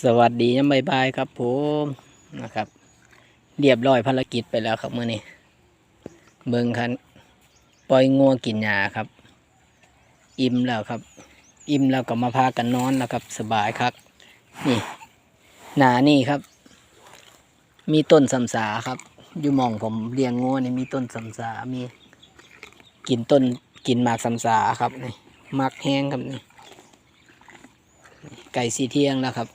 สวัสดียามบ่ายครับผมนะครับ เรียบร้อยภารกิจไปแล้วครับเมื่อนี้ เบิ่งคันปล่อยงัวกินหญ้าครับ อิ่มแล้วครับ อิ่มแล้วก็มาพากันนอนแล้วครับสบายครับ นี่ หนานี่ครับ มีต้นสำสาครับ อยู่มองผมเลี้ยงงัวนี่มีต้นสำสามีกินต้นกินหมากสำสาครับนี่หมากแห้งครับนี่ไก่สีเที่ยงแล้วครับ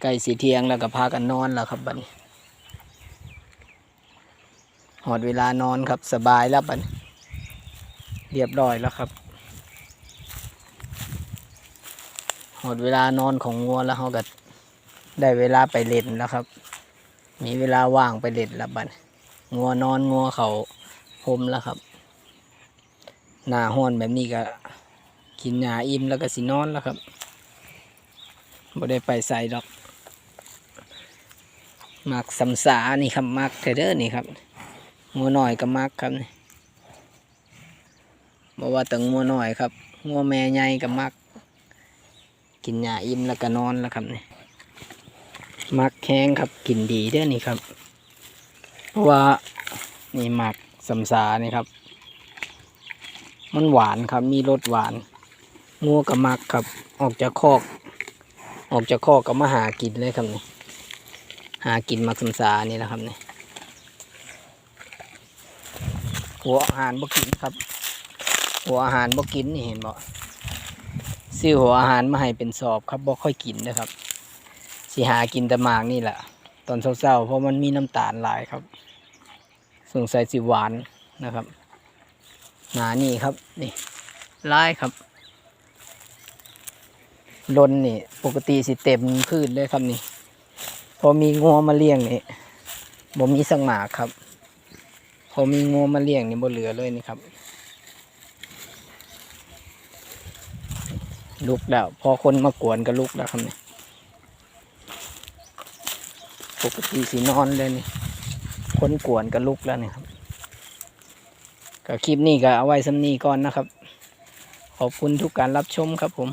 ใกล้สีเทียงแล้วก็พากันนอนแล้วครับบัดนี้หอดเวลานอนครับสบายแล้วบัดนี้เรียบร้อยแล้วครับหอดเวลานอนของงัวแล้วเขาก็ได้เวลาไปเล่นแล้วครับ มีเวลาว่างไปเล่นแล้วบัดนี้งัวนอนงัวเขาพมแล้วครับหน้าห้อนแบบนี้ก็กินหญ้าอิ่มแล้วก็สินอนแล้วครับบ่ได้ไปใส่ดอก มักสำสานี่ครับมักเทเดอร์นี่ครับงัวหน่อยก็มักครับนี่บอกว่าต่งัวหน่อยครับงัวแม่ใหญ่ก็มัก กินหญ้าอิ่มแล้วก็นอนแล้วครับนี่มักแข้งครับกินดีเด้อนี่ครับ เพราะว่านี่มักสำสานี่ครับ มันหวานครับมีรสหวานงัวก็มักครับ ออกจากคอก ออกจากคอกก็มาหากินเลยครับนี่ หากินมักสำสานี่แหละครับนี่หัวอาหารบ่กินครับ หัวอาหารบ่กินนี่เห็นบ่ซื้อหัวอาหารมาให้เป็นสอบครับบ่ค่อยกินนะครับสิหากินแต่หมากนี่แหละตอนเศร้าๆเพราะมันมีน้ำตาลหลายครับ สงสัยสิหวานนะครับหนานี่ครับนี่ลายครับลนนี่ ปกติสิเต็มพืชเลยครับนี่ พอมีงัวมาเลี้ยงนี่บ่มีสังหมากครับ พอมีงัวมาเลี้ยงนี่บ่เหลือเลยนี่ครับลุกแล้ว พอคนมากวนก็ลุกแล้วครับนี่ปกติสีนอนเลยนี่ คนกวนก็ลุกแล้วนี่ครับก็คลิปนี้ก็เอาไว้สำนีก่อนนะครับ ขอบคุณทุกการรับชมครับผม